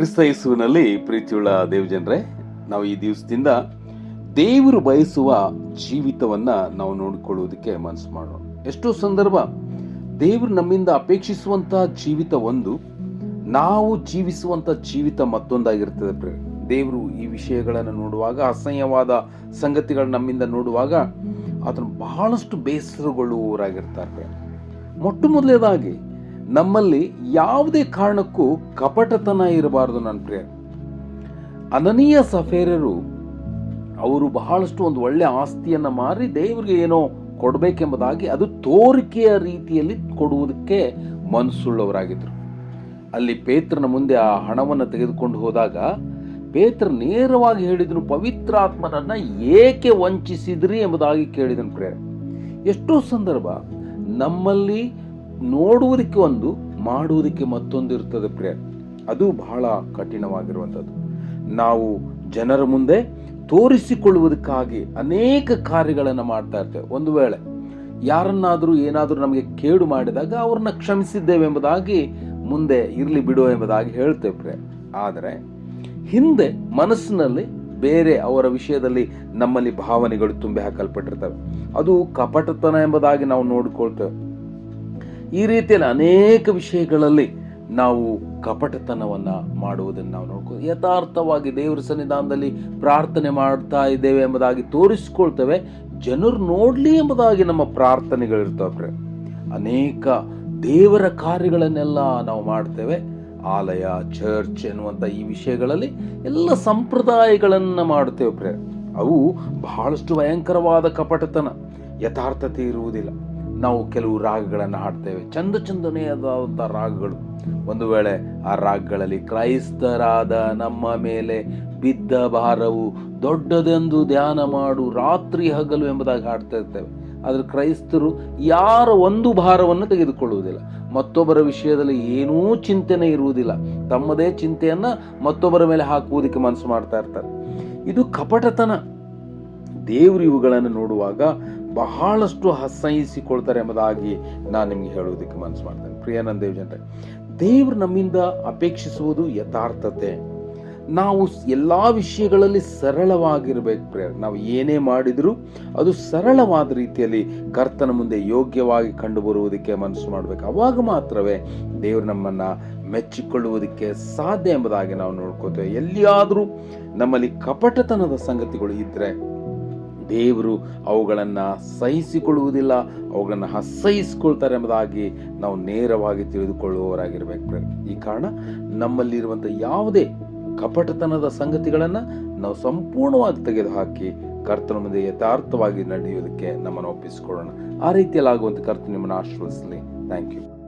ಕ್ರಿಸ್ತ ಯೇಸುವಿನಲ್ಲಿ ಪ್ರೀತಿಯುಳ್ಳ ದೇವಜನರೇ, ನಾವು ಈ ದಿವಸದಿಂದ ದೇವರು ಬಯಸುವ ಜೀವಿತವನ್ನ ನಾವು ನೋಡಿಕೊಳ್ಳುವುದಕ್ಕೆ ಮನಸ್ಸು ಮಾಡೋಣ ಎಷ್ಟೋ ಸಂದರ್ಭ ದೇವರು ನಮ್ಮಿಂದ ಅಪೇಕ್ಷಿಸುವಂತಹ ಜೀವಿತ ಒಂದು, ನಾವು ಜೀವಿಸುವಂತ ಜೀವಿತ ಮತ್ತೊಂದಾಗಿರ್ತದೆ ಪ್ರೇಮ ದೇವರು ಈ ವಿಷಯಗಳನ್ನು ನೋಡುವಾಗ, ಅಸಹ್ಯವಾದ ಸಂಗತಿಗಳನ್ನ ನಮ್ಮಿಂದ ನೋಡುವಾಗ ಅದನ್ನು ಬಹಳಷ್ಟು ಬೇಸರಗೊಳ್ಳುವವರಾಗಿರ್ತಾರೆ. ಮೊಟ್ಟ ಮೊದಲನೇದಾಗಿ ನಮ್ಮಲ್ಲಿ ಯಾವುದೇ ಕಾರಣಕ್ಕೂ ಕಪಟತನ ಇರಬಾರದು ನನ್ನ ಪ್ರಿಯ ಅನನೀಯ ಸಫೇರರು ಅವರು ಬಹಳಷ್ಟು ಒಂದು ಒಳ್ಳೆ ಆಸ್ತಿಯನ್ನ ಮಾರಿ ದೇವರಿಗೆ ಏನೋ ಕೊಡಬೇಕೆಂಬುದಾಗಿ ಅದು ತೋರಿಕೆಯ ರೀತಿಯಲ್ಲಿ ಕೊಡುವುದಕ್ಕೆ ಮನಸ್ಸುಳ್ಳವರಾಗಿದ್ದರು ಅಲ್ಲಿ ಪೇತ್ರನ ಮುಂದೆ ಆ ಹಣವನ್ನು ತೆಗೆದುಕೊಂಡು ಹೋದಾಗ ಪೇತ್ರ ನೇರವಾಗಿ ಹೇಳಿದನು, ಪವಿತ್ರ ಆತ್ಮನನ್ನ ಏಕೆ ವಂಚಿಸಿದ್ರಿ? ಎಂಬುದಾಗಿ ಕೇಳಿದನು ಪ್ರೇರ ಎಷ್ಟೋ ಸಂದರ್ಭ ನಮ್ಮಲ್ಲಿ ನೋಡುವುದಕ್ಕೆ ಒಂದು, ಮಾಡುವುದಕ್ಕೆ ಮತ್ತೊಂದು ಇರ್ತದೆ ಪ್ರೇಯರ್ ಅದು ಬಹಳ ಕಠಿಣವಾಗಿರುವಂಥದ್ದು. ನಾವು ಜನರ ಮುಂದೆ ತೋರಿಸಿಕೊಳ್ಳುವುದಕ್ಕಾಗಿ ಅನೇಕ ಕಾರ್ಯಗಳನ್ನು ಮಾಡ್ತಾ ಇರ್ತೇವೆ. ಒಂದು ವೇಳೆ ಯಾರನ್ನಾದರೂ ಏನಾದರೂ ನಮಗೆ ಕೇಡು ಮಾಡಿದಾಗ ಅವ್ರನ್ನ ಕ್ಷಮಿಸಿದ್ದೇವೆ ಎಂಬುದಾಗಿ ಮುಂದೆ ಇರಲಿ ಬಿಡು ಎಂಬುದಾಗಿ ಹೇಳ್ತೇವೆ ಪ್ರೇ ಆದರೆ ಹಿಂದೆ ಮನಸ್ಸಿನಲ್ಲಿ ಬೇರೆ ಅವರ ವಿಷಯದಲ್ಲಿ ನಮ್ಮಲ್ಲಿ ಭಾವನೆಗಳು ತುಂಬಿ ಹಾಕಲ್ಪಟ್ಟಿರ್ತವೆ. ಅದು ಕಪಟತನ ಎಂಬುದಾಗಿ ನಾವು ನೋಡಿಕೊಳ್ತೇವೆ. ಈ ರೀತಿಯಲ್ಲಿ ಅನೇಕ ವಿಷಯಗಳಲ್ಲಿ ನಾವು ಕಪಟತನವನ್ನ ಮಾಡುವುದನ್ನು ನಾವು ನೋಡ್ಕೋ, ಯಥಾರ್ಥವಾಗಿ ದೇವರ ಸನ್ನಿಧಾನದಲ್ಲಿ ಪ್ರಾರ್ಥನೆ ಮಾಡ್ತಾ ಇದ್ದೇವೆ ಎಂಬುದಾಗಿ ತೋರಿಸ್ಕೊಳ್ತೇವೆ. ಜನರು ನೋಡ್ಲಿ ಎಂಬುದಾಗಿ ನಮ್ಮ ಪ್ರಾರ್ಥನೆಗಳಿರ್ತವೆ. ಅನೇಕ ದೇವರ ಕಾರ್ಯಗಳನ್ನೆಲ್ಲ ನಾವು ಮಾಡ್ತೇವೆ. ಆಲಯ, ಚರ್ಚ್ ಎನ್ನುವಂಥ ಈ ವಿಷಯಗಳಲ್ಲಿ ಎಲ್ಲ ಸಂಪ್ರದಾಯಗಳನ್ನು ಮಾಡ್ತೇವೆ ಪ್ರೇ ಅವು ಬಹಳಷ್ಟು ಭಯಂಕರವಾದ ಕಪಟತನ. ಯಥಾರ್ಥತೆ ಇರುವುದಿಲ್ಲ. ನಾವು ಕೆಲವು ರಾಗಗಳನ್ನು ಹಾಡ್ತೇವೆ. ಚಂದ ಚಂದನೆಯಾದಂಥ ರಾಗಗಳು. ಒಂದು ವೇಳೆ ಆ ರಾಗಗಳಲ್ಲಿ ಕ್ರೈಸ್ತರಾದ ನಮ್ಮ ಮೇಲೆ ಬಿದ್ದ ಭಾರವು ದೊಡ್ಡದೆಂದು ಧ್ಯಾನ ಮಾಡು, ರಾತ್ರಿ ಹಗಲು ಎಂಬುದಾಗಿ ಹಾಡ್ತಾ ಇರ್ತೇವೆ. ಆದರೆ ಕ್ರೈಸ್ತರು ಯಾರ ಒಂದು ಭಾರವನ್ನು ತೆಗೆದುಕೊಳ್ಳುವುದಿಲ್ಲ. ಮತ್ತೊಬ್ಬರ ವಿಷಯದಲ್ಲಿ ಏನೂ ಚಿಂತನೆ ಇರುವುದಿಲ್ಲ. ತಮ್ಮದೇ ಚಿಂತೆಯನ್ನು ಮತ್ತೊಬ್ಬರ ಮೇಲೆ ಹಾಕುವುದಕ್ಕೆ ಮನಸ್ಸು ಮಾಡ್ತಾ ಇರ್ತಾರೆ. ಇದು ಕಪಟತನ. ದೇವರು ಇವುಗಳನ್ನು ನೋಡುವಾಗ ಬಹಳಷ್ಟು ಅಸಹಿಸಿಕೊಳ್ತಾರೆ ಎಂಬುದಾಗಿ ನಾನು ನಿಮಗೆ ಹೇಳುವುದಕ್ಕೆ ಮನಸ್ಸು ಮಾಡ್ತೇನೆ. ಪ್ರಿಯಾನಂದ ದೇವ್ ಜನರೇ ದೇವರು ನಮ್ಮಿಂದ ಅಪೇಕ್ಷಿಸುವುದು ಯಥಾರ್ಥತೆ. ನಾವು ಎಲ್ಲ ವಿಷಯಗಳಲ್ಲಿ ಸರಳವಾಗಿರ್ಬೇಕು ಪ್ರೇಯರ್. ನಾವು ಏನೇ ಮಾಡಿದರೂ ಅದು ಸರಳವಾದ ರೀತಿಯಲ್ಲಿ ಕರ್ತನ ಮುಂದೆ ಯೋಗ್ಯವಾಗಿ ಕಂಡು ಬರುವುದಕ್ಕೆ ಮನಸ್ಸು ಮಾಡಬೇಕು. ಅವಾಗ ಮಾತ್ರವೇ ದೇವರು ನಮ್ಮನ್ನ ಮೆಚ್ಚಿಕೊಳ್ಳುವುದಕ್ಕೆ ಸಾಧ್ಯ ಎಂಬುದಾಗಿ ನಾವು ನೋಡ್ಕೋತೇವೆ. ಎಲ್ಲಿಯಾದರೂ ನಮ್ಮಲ್ಲಿ ಕಪಟತನದ ಸಂಗತಿಗಳು ಇದ್ದರೆ ದೇವರು ಅವುಗಳನ್ನು ಸಹಿಸಿಕೊಳ್ಳುವುದಿಲ್ಲ, ಅವುಗಳನ್ನು ಅಸಹಿಸಿಕೊಳ್ತಾರೆ ಎಂಬುದಾಗಿ ನಾವು ನೇರವಾಗಿ ತಿಳಿದುಕೊಳ್ಳುವವರಾಗಿರ್ಬೇಕು ಈ ಕಾರಣ ನಮ್ಮಲ್ಲಿರುವಂಥ ಯಾವುದೇ ಕಪಟತನದ ಸಂಗತಿಗಳನ್ನು ನಾವು ಸಂಪೂರ್ಣವಾಗಿ ತೆಗೆದುಹಾಕಿ ಕರ್ತನ ಮುಂದೆ ಯಥಾರ್ಥವಾಗಿ ನಡೆಯುವುದಕ್ಕೆ ನಮ್ಮನ್ನು ಒಪ್ಪಿಸಿಕೊಳ್ಳೋಣ. ಆ ರೀತಿಯಲ್ಲಿ ಆಗುವಂಥ ಕರ್ತನ ನಿಮ್ಮನ್ನು ಆಶೀರ್ವದಿಸಲಿ. Thank you